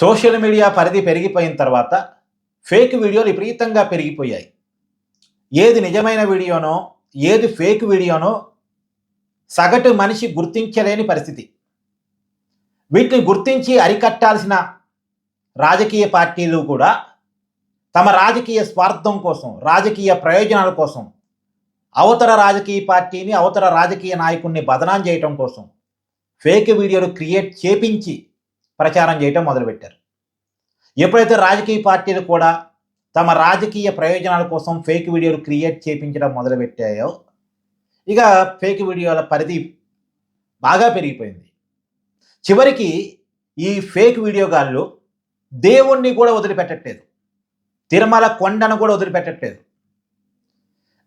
Social media పరిధి పెరిగిపోయిన తర్వాత ఫేక్ వీడియోలు విపరీతంగా పెరిగిపోయాయి. ఏది నిజమైన వీడియోనో ఏది ఫేక్ వీడియోనో సగటు మనిషి గుర్తించలేని పరిస్థితి. వీటిని గుర్తించి అరికట్టాల్సిన రాజకీయ పార్టీలు కూడా తమ రాజకీయ స్వార్థం కోసం రాజకీయ ప్రయోజనాల కోసం అవతర రాజకీయ పార్టీని అవతర రాజకీయ నాయకుడిని బదనాం చేయటం కోసం ఫేక్ వీడియోలు క్రియేట్ చేపించి ప్రచారం చేయటం మొదలుపెట్టారు. ఎప్పుడైతే రాజకీయ పార్టీలు కూడా తమ రాజకీయ ప్రయోజనాల కోసం ఫేక్ వీడియోలు క్రియేట్ చేపించడం మొదలుపెట్టాయో ఇక ఫేక్ వీడియోల పరిధి బాగా పెరిగిపోయింది. చివరికి ఈ ఫేక్ వీడియోగాళ్ళు దేవుణ్ణి కూడా వదిలిపెట్టట్లేదు. తిరుమల కొండను కూడా వదిలిపెట్టట్లేదు.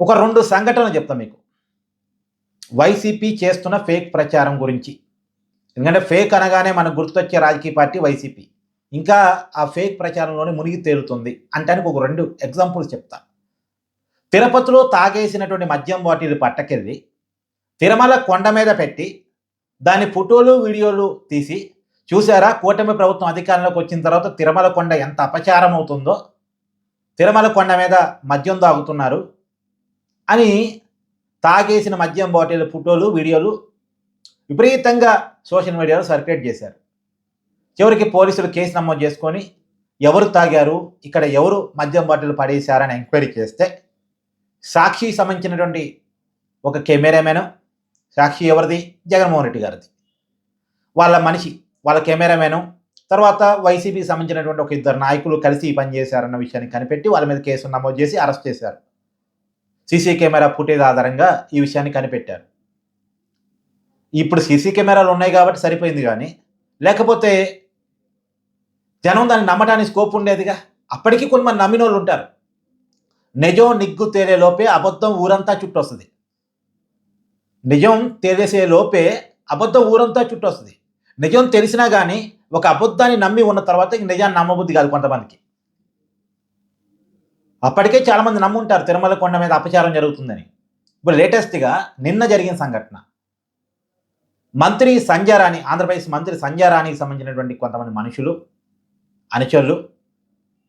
ఒక రెండు సంఘటనలు చెప్తాను మీకు. వైసీపీ చేస్తున్న ఫేక్ ప్రచారం గురించి. ఎందుకంటే ఫేక్ అనగానే మనకు గుర్తొచ్చే రాజకీయ పార్టీ వైసీపీ. ఇంకా ఆ ఫేక్ ప్రచారంలోనే మునిగి తేలుతుంది. అంటానికి ఒక రెండు ఎగ్జాంపుల్స్ చెప్తా. తిరుపతిలో తాగేసినటువంటి మద్యం బాటిల్ పట్టకెళ్ళి తిరుమల కొండ మీద పెట్టి దాని ఫోటోలు వీడియోలు తీసి చూసారా కూటమి ప్రభుత్వం అధికారంలోకి వచ్చిన తర్వాత తిరుమల కొండ ఎంత అపచారం అవుతుందో తిరుమల కొండ మీద మద్యం తాగుతున్నారు అని తాగేసిన మద్యం బాటిల్ ఫోటోలు వీడియోలు విపరీతంగా సోషల్ మీడియాలో సర్క్యులేట్ చేశారు. చివరికి పోలీసులు కేసు నమోదు చేసుకొని ఎవరు తాగారు ఇక్కడ ఎవరు మద్యం బాటిల్ పడేశారని ఎంక్వైరీ చేస్తే సాక్షి సంబంధించినటువంటి ఒక కెమెరామెన్ సాక్షి ఎవరిది? జగన్మోహన్ రెడ్డి గారిది. వాళ్ళ మనిషి వాళ్ళ కెమెరామెను తర్వాత వైసీపీకి సంబంధించినటువంటి ఒక ఇద్దరు నాయకులు కలిసి పనిచేశారన్న పని చేశారన్న విషయాన్ని కనిపెట్టి వాళ్ళ మీద కేసు నమోదు చేసి అరెస్ట్ చేశారు. సీసీ కెమెరా ఫుటేజ్ ఆధారంగా ఈ విషయాన్ని కనిపెట్టారు. ఇప్పుడు సీసీ కెమెరాలు ఉన్నాయి కాబట్టి సరిపోయింది కానీ లేకపోతే జనం దాన్ని నమ్మటానికి స్కోప్ ఉండేదిగా? అప్పటికీ మంది నమ్మిన వాళ్ళు ఉంటారు. నిజం నిగ్గు తేలే లోపే అబద్ధం ఊరంతా చుట్టొస్తుంది. నిజం తెలిసే లోపే అబద్ధం ఊరంతా చుట్టొస్తుంది. నిజం తెలిసినా కానీ ఒక అబద్ధాన్ని నమ్మి ఉన్న తర్వాత ఇంక నిజాన్ని నమ్మబుద్ధి కాదు కొంతమందికి. అప్పటికే చాలామంది నమ్ముంటారు తిరుమల కొండ మీద అపచారం జరుగుతుందని. ఇప్పుడు లేటెస్ట్గా నిన్న జరిగిన సంఘటన. మంత్రి సంజారాణి ఆంధ్రప్రదేశ్ మంత్రి సంజారాణికి సంబంధించినటువంటి కొంతమంది మనుషులు అనుచరులు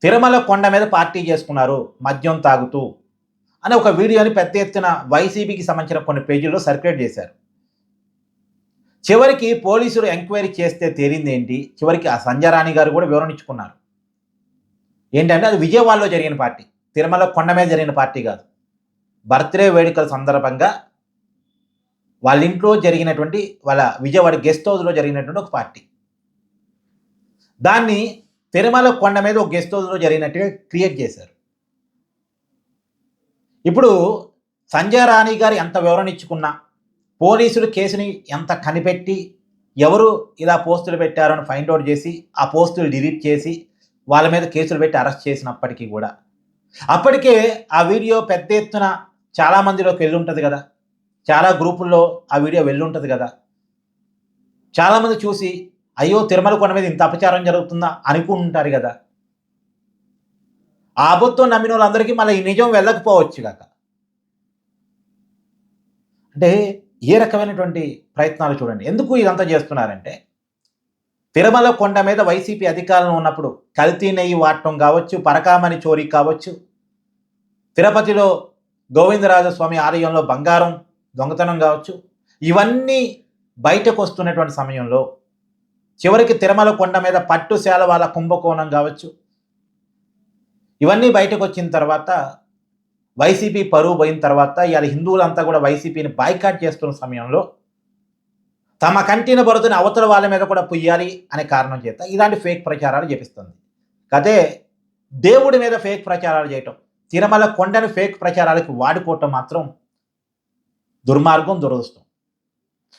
తిరుమల కొండ మీద పార్టీ చేసుకున్నారు మద్యం తాగుతూ అనే ఒక వీడియోని పెద్ద ఎత్తున వైసీపీకి సంబంధించిన కొన్ని పేజీల్లో సర్క్యులేట్ చేశారు. చివరికి పోలీసులు ఎంక్వైరీ చేస్తే తేలింది ఏంటి? చివరికి ఆ సంజారాణి గారు కూడా వివరణ ఇచ్చుకున్నారు. ఏంటంటే అది విజయవాడలో జరిగిన పార్టీ తిరుమల కొండ మీద జరిగిన పార్టీ కాదు. బర్త్డే వేడుకల సందర్భంగా వాళ్ళ ఇంట్లో జరిగినటువంటి వాళ్ళ విజయవాడ గెస్ట్ హౌస్లో జరిగినటువంటి ఒక పార్టీ దాన్ని తిరుమల కొండ మీద ఒక గెస్ట్ హౌస్లో జరిగినట్టుగా క్రియేట్ చేశారు. ఇప్పుడు సంజయ్ రాణి గారు ఎంత వివరణ ఇచ్చుకున్నా పోలీసులు కేసుని ఎంత కనిపెట్టి ఎవరు ఇలా పోస్టులు పెట్టారని ఫైండ్ అవుట్ చేసి ఆ పోస్టులు డిలీట్ చేసి వాళ్ళ మీద కేసులు పెట్టి అరెస్ట్ చేసినప్పటికీ కూడా. అప్పటికే ఆ వీడియో పెద్ద ఎత్తున చాలామందిలోకి వెళ్ళి ఉంటుంది కదా. చాలా గ్రూపుల్లో ఆ వీడియో వెళ్ళి ఉంటుంది కదా. చాలామంది చూసి అయ్యో తిరుమల కొండ మీద ఇంత అపచారం జరుగుతుందా అనుకుంటారు కదా. ఆ అబద్ధం నమ్మిన వాళ్ళందరికీ మళ్ళీ ఈ నిజం వెళ్ళకపోవచ్చు కాక. అంటే ఏ రకమైనటువంటి ప్రయత్నాలు చూడండి. ఎందుకు ఇదంతా చేస్తున్నారంటే తిరుమల కొండ మీద వైసీపీ అధికారంలో ఉన్నప్పుడు కల్తీ నెయ్యి వాడటం కావచ్చు పరకామణి చోరీ కావచ్చు తిరుపతిలో గోవిందరాజస్వామి ఆలయంలో బంగారం దొంగతనం కావచ్చు. ఇవన్నీ బయటకు వస్తున్నటువంటి సమయంలో చివరికి తిరుమల కొండ మీద పట్టుశాల వాళ్ళ కుంభకోణం కావచ్చు. ఇవన్నీ బయటకు వచ్చిన తర్వాత వైసీపీ పరువు పోయిన తర్వాత ఇవాళ హిందువులంతా కూడా వైసీపీని బాయ్కాట్ చేస్తున్న సమయంలో తమ కంటిన బరుతుని అవతల వాళ్ళ మీద కూడా పుయ్యాలి అనే కారణం చేత ఇలాంటి ఫేక్ ప్రచారాలు చేపిస్తుంది. అదే దేవుడి మీద ఫేక్ ప్రచారాలు చేయటం తిరుమల కొండను ఫేక్ ప్రచారాలకు వాడుకోవటం మాత్రం దుర్మార్గం దురదృష్టం.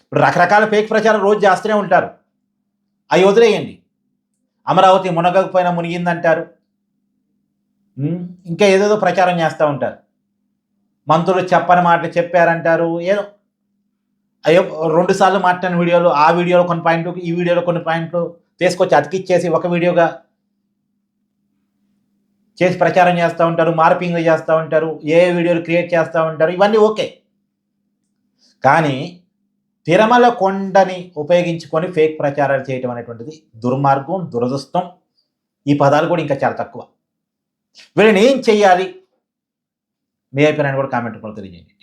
ఇప్పుడు రకరకాల ఫేక్ ప్రచారం రోజు చేస్తూనే ఉంటారు. అవి వదిలేయండి. అమరావతి మునగకపోయినా మునిగిందంటారు. ఇంకా ఏదేదో ప్రచారం చేస్తూ ఉంటారు. మంత్రులు చెప్పని మాటలు చెప్పారంటారు. ఏదో అయ్యో రెండుసార్లు మాట్లాడిన వీడియోలు ఆ వీడియోలో కొన్ని పాయింట్లు ఈ వీడియోలో కొన్ని పాయింట్లు తీసుకొచ్చి అతికిచ్చేసి ఒక వీడియోగా చేసి ప్రచారం చేస్తూ ఉంటారు మార్పింగ్లు చేస్తూ ఉంటారు ఏ వీడియోలు క్రియేట్ చేస్తూ ఉంటారు ఇవన్నీ ఓకే. కానీ తిరుమల కొండని ఉపయోగించుకొని ఫేక్ ప్రచారాలు చేయటం అనేటువంటిది దుర్మార్గం దురదృష్టం. ఈ పదాలు కూడా ఇంకా చాలా తక్కువ. వీళ్ళని ఏం చెయ్యాలి? మీ అభిప్రాయాన్ని కూడా కామెంట్ కూడా తెలియజేయండి.